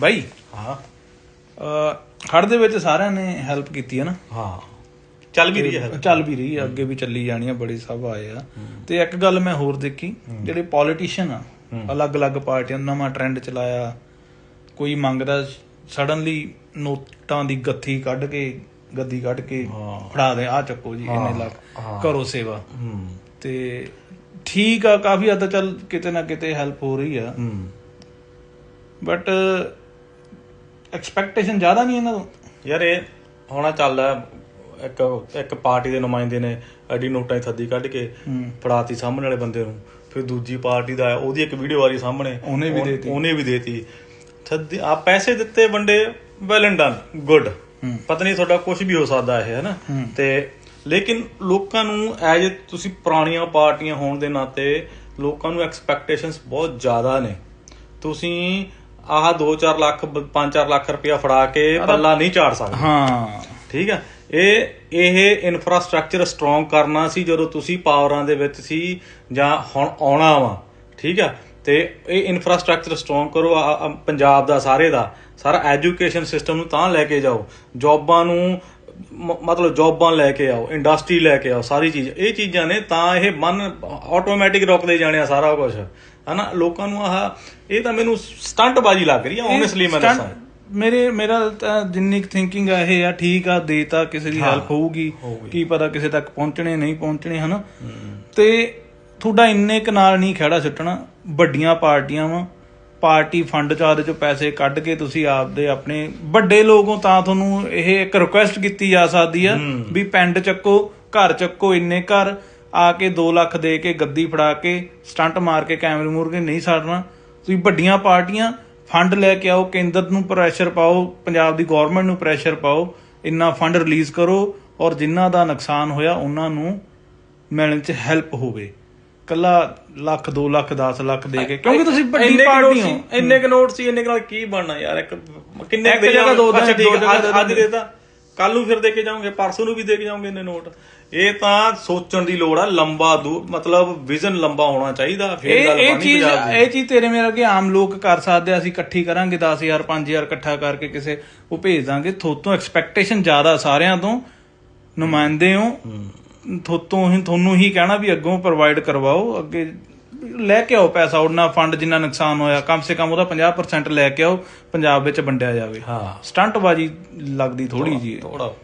ਬਾਈ? ਹਾਂ। ਹੜ ਦੇ ਵਿੱਚ ਸਾਰਿਆਂ ਨੇ ਹੈਲਪ ਕੀਤੀ ਹੈ ਨਾ? ਹਾਂ। ਚੱਲ ਵੀ ਰਹੀ ਹੈ ਚੱਲ ਵੀ ਰਹੀ ਹੈ ਅੱਗੇ ਵੀ ਚੱਲੀ ਜਾਣੀ ਆ ਬੜੀ ਸਭ ਆਏ ਆ। ਤੇ ਇੱਕ ਗੱਲ ਮੈਂ ਹੋਰ ਦੇਖੀ ਜਿਹੜੇ ਪੋਲੀਟੀਸ਼ੀਅਨ ਆ ਅਲੱਗ-ਅਲੱਗ ਪਾਰਟੀਆਂ ਨੇ ਨਵਾਂ ਟ੍ਰੈਂਡ ਚਲਾਇਆ ਕੋਈ ਮੰਗਦਾ ਸਡਨਲੀ ਨੋਟਾਂ ਦੀ ਗੱਥੀ ਕੱਢ ਕੇ ਗੱਦੀ ਕੱਢ ਕੇ। ਫੜਾ ਦੇ ਆ ਚੱਕੋ ਜੀ ਇੰਨੇ ਹਾਂ, ਲੱਖ। ਕਰੋ ਸੇਵਾ। ਤੇ ਠੀਕ ਆ ਕਾਫੀ ਹੱਦ ਤੱਕ ਚੱਲ ਕਿਤੇ ਨਾ ਕਿਤੇ ਹੈਲਪ ਹੋ ਰਹੀ ਆ। ਬਟ ਐਕਸਪੈਕਟੇਸ਼ਨ ਜ਼ਿਆਦਾ ਨਹੀਂ ਇਹਨਾਂ ਤੋਂ? ਯਾਰ ਇਹ ਹੋਣਾ ਚੱਲਦਾ ਇੱਕ ਇੱਕ ਪਾਰਟੀ ਦੇ ਨੁਮਾਇੰਦੇ ਨੇ ਐਡੀ ਨੋਟਾਂ ਦੀ ਥੱਦੀ ਕੱਢ ਕੇ ਫੜਾਤੀ ਸਾਹਮਣੇ ਵਾਲੇ ਬੰਦੇ ਨੂੰ। ਫਿਰ ਦੂਜੀ ਪਾਰਟੀ ਦਾ ਉਹਦੀ ਇੱਕ ਵੀਡੀਓ ਆ ਰਹੀ ਸਾਹਮਣੇ। ਉਹਨੇ ਵੀ ਦੇਤੀ। ਉਹਨੇ ਵੀ ਦੇਤੀ। ਥੱਦੀ ਆ ਪੈਸੇ ਦਿੱਤੇ ਵੰਡੇ ਵੈਲ ਐਂਡ ਡਨ ਗੁੱਡ। ਪਤਾ ਨਹੀਂ ਤੁਹਾਡਾ ਕੁਝ ਵੀ ਹੋ ਸਕਦਾ ਇਹ ਹੈ। ਨਾ। ਤੇ ਲੇਕਿਨ ਲੋਕਾਂ ਨੂੰ ਐਜ ਤੁਸੀਂ ਪੁਰਾਣੀਆਂ ਪਾਰਟੀਆਂ ਹੋਣ ਦੇ ਨਾਤੇ ਲੋਕਾਂ ਨੂੰ ਐਕਸਪੈਕਟੇਸ਼ਨਸ ਬਹੁਤ ਜ਼ਿਆਦਾ ਨੇ। ਤੁਸੀਂ ਆਹ 2-4 ਲੱਖ 5-4 ਲੱਖ ਰੁਪਇਆ ਫੜਾ ਕੇ ਪੱਲਾ ਨਹੀਂ ਝਾੜ ਸਕਦੇ। ਹਾਂ। ਠੀਕ ਆ? ਇਹ ਇਹ ਇਨਫਰਾਸਟ੍ਰਕਚਰ ਸਟਰੋਂਗ ਕਰਨਾ ਸੀ ਜਦੋਂ ਤੁਸੀਂ ਪਾਵਰਾਂ ਦੇ ਵਿੱਚ ਸੀ ਜਾਂ ਹੁਣ ਆਉਣਾ ਵਾ। ਠੀਕ ਆ? ਤੇ ਇਹ ਇਨਫਰਾਸਟ੍ਰਕਚਰ ਸਟਰੋਂਗ ਕਰੋ ਪੰਜਾਬ ਦਾ ਸਾਰੇ ਦਾ। ਸਾਰਾ ਐਜੂਕੇਸ਼ਨ ਸਿਸਟਮ ਨੂੰ ਤਾਂ ਲੈ ਕੇ ਜਾਓ। ਜੌਬਾਂ ਨੂੰ ਮਤਲਬ ਜੌਬਾਂ ਲੈ ਕੇ ਆਓ ਇੰਡਸਟਰੀ ਲੈ ਕੇ ਆਓ ਸਾਰੀ ਚੀਜ਼। ਇਹ ਚੀਜ਼ਾਂ ਨੇ ਤਾਂ ਇਹ ਮਨ ਆਟੋਮੈਟਿਕ ਰੁਕਦੇ ਜਾਣੇ ਆ ਸਾਰਾ ਕੁਝ ਹਨਾ? ਲੋਕਾਂ ਨੂੰ ਆਹ ਇਹ ਤਾਂ ਮੈਨੂੰ ਸਟੰਟ ਬਾਜੀ ਲੱਗ ਰਹੀ ਆ ਓਨੈਸਟਲੀ ਮੈਂ ਦੱਸਾਂ। ਮੇਰੇ ਮੇਰਾ ਜਿੰਨੀ ਥਿੰਕਿੰਗ ਆ ਇਹ ਆ ਠੀਕ ਆ ਦੇਤਾ ਕਿਸੇ ਦੀ ਹੈਲਪ ਹੋਊਗੀ। ਕੀ ਪਤਾ ਕਿਸੇ ਤੱਕ ਪਹੁੰਚਣੇ ਨਹੀਂ ਪਹੁੰਚਣੇ ਹਨਾ? ਤੇ ਤੁਹਾਡਾ ਇੰਨੇ ਕ ਨਾਲ ਨਹੀਂ ਖੜਾ ਸੁੱਟਣਾ ਵੱਡੀਆਂ ਪਾਰਟੀਆਂ ਵਾ ਪਾਰਟੀ ਫੰਡ ਚ ਆਦੇ ਚੋਂ ਪੈਸੇ ਕੱਢ ਕੇ ਤੁਸੀਂ ਆਪਦੇ ਆਪਣੇ ਵੱਡੇ ਲੋਕੋਂ ਤਾਂ ਤੁਹਾਨੂੰ ਇਹ ਇੱਕ ਰਿਕੁਐਸਟ ਕੀਤੀ ਜਾ ਸਕਦੀ ਆ ਹੂੰ। ਵੀ ਪਿੰਡ ਚੱਕੋ ਘਰ ਚੱਕੋ ਇੰਨੇ ਘਰ ਆ ਕੇ 2 ਲੱਖ ਦੇ ਕੇ ਗੱਦੀ ਫੜਾ ਕੇ ਸਟੰਟ ਮਾਰ ਕੇ ਕੈਮਰੇ ਮੂਰਗੇ ਨਹੀਂ ਸਾੜਨਾ ਤੁਸੀਂ ਵੱਡੀਆਂ ਪਾਰਟੀਆਂ ਫੰਡ ਲੈ ਕੇ ਆਓ ਕੇਂਦਰ ਨੂੰ ਪ੍ਰੈਸ਼ਰ ਪਾਓ ਪੰਜਾਬ ਦੀ ਗਵਰਨਮੈਂਟ ਨੂੰ ਪ੍ਰੈਸ਼ਰ ਪਾਓ ਇੰਨਾ ਫੰਡ ਰਿਲੀਜ਼ ਕਰੋ ਔਰ ਜਿਨ੍ਹਾਂ ਦਾ ਨੁਕਸਾਨ ਹੋਇਆ ਉਹਨਾਂ ਨੂੰ ਮਿਲਣ ਚ ਹੈਲਪ ਹੋਵੇ ਕੱਲਾ ਲੱਖ 2 ਲੱਖ 10 ਲੱਖ ਦੇ ਕੇ। ਕਿਉਂਕਿ ਤੁਸੀਂ ਵੱਡੀ ਪਾਰਟੀ ਹੋ। ਇੰਨੇ ਕ ਨੋਟ ਸੀ ਇੰਨੇ ਕੁ ਨਾਲ ਕੀ ਬਣਨਾ ਯਾਰ? ਇੱਕ ਕਿੰਨੇ ਕੁ ਦੇ ਜਗ੍ਹਾ? ਦੋ ਦਿਨ, ਠੀਕ ਅੱਜ- ਦੇ। ਦੇਤਾ। ਕੱਲ ਨੂੰ ਫਿਰ ਦੇ ਕੇ ਜਾਓਗੇ ਪਰਸੋਂ ਨੂੰ ਵੀ ਦੇ ਕੇ ਜਾਓਗੇ ਇੰਨੇ ਨੋਟ ਇਹ ਤਾਂ ਸੋਚਣ ਦੀ ਲੋੜ ਆ ਲੰਬਾ ਦੂਰ ਮਤਲਬ ਵਿਜ਼ਨ ਲੰਬਾ ਹੋਣਾ ਚਾਹੀਦਾ ਫਿਰ ਗੱਲ ਇਹ ਬਣੀ ਚੀਜ਼ ਇਹ ਚੀਜ਼ ਤੇਰੇ ਮੇਰੇ ਅੱਗੇ ਆਮ ਲੋਕ ਕਰ ਸਕਦੇ ਆ, ਅਸੀਂ ਇਕੱਠੀ ਕਰਾਂਗੇ 10000 5000 ਇਕੱਠਾ ਕਰਕੇ ਕਿਸੇ ਉਹ ਭੇਜ ਦਾਂਗੇ। ਥੋਤੋਂ ਐਕਸਪੈਕਟੇਸ਼ਨ ਜ਼ਿਆਦਾ ਸਾਰਿਆਂ ਤੋਂ ਨੁਮਾਇੰਦੇ ਹੋ। ਥੋਤੋਂ ਹੀ ਤੁਹਾਨੂੰ ਹੀ ਕਹਿਣਾ ਵੀ ਅੱਗੋਂ ਪ੍ਰੋਵਾਈਡ ਕਰਵਾਓ ਅੱਗੇ ਲੈ ਕੇ ਆਓ ਪੈਸਾ ਉਹਨਾਂ ਫੰਡ ਜਿੰਨਾ ਨੁਕਸਾਨ ਹੋਇਆ ਕਮ ਸੇ ਕਮ ਉਹਦਾ 50% ਲੈ ਕੇ ਆਓ ਪੰਜਾਬ ਵਿੱਚ ਵੰਡਿਆ ਜਾਵੇ। ਹਾਂ। ਸਟੰਟ ਬਾਜੀ ਲੱਗਦੀ ਥੋੜੀ ਜੀ ਥੋੜਾ